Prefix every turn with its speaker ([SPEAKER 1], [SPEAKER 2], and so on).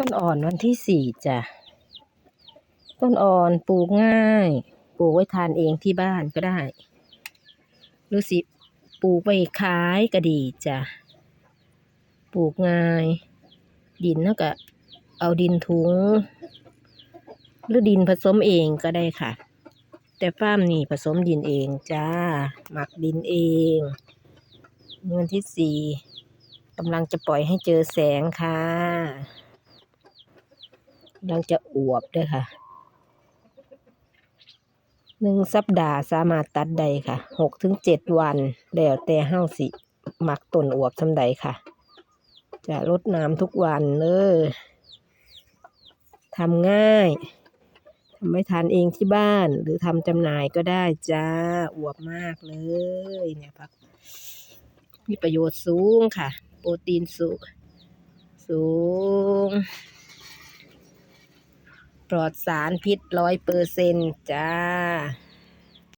[SPEAKER 1] ต้นอ่อนวันที่สี่จ้ะ ต้นอ่อนปลูกง่าย ปลูกไว้ทานเองที่บ้านก็ได้ หรือสิปลูกไว้ขายก็ดีจ้ะ ปลูกง่าย ดินแล้วก็เอาดินถุง หรือดินผสมเองก็ได้ค่ะ แต่ฟ้ามนี่ผสมดินเองจ้า หมักดินเองนี่วันที่สี่กำลังจะปล่อยให้เจอแสงค่ะ กำลังจะอวบด้วยค่ะหนึ่งสัปดาห์สามารถตัดได้ค่ะหกถึงเจ็ดวัน แล้วแต่เฮาสิหมักต้นอวบสำใดค่ะ จะรดน้ำทุกวันเลยทำง่ายทำไม่ทานเองที่บ้านหรือทำจำหน่ายก็ได้จ้าอวบมากเลยเนี่ยพักมีประโยชน์สูงค่ะ โปรตีนสูงสูง ปลอดสารพิษร้อยเปอร์เซ็นต์จ้า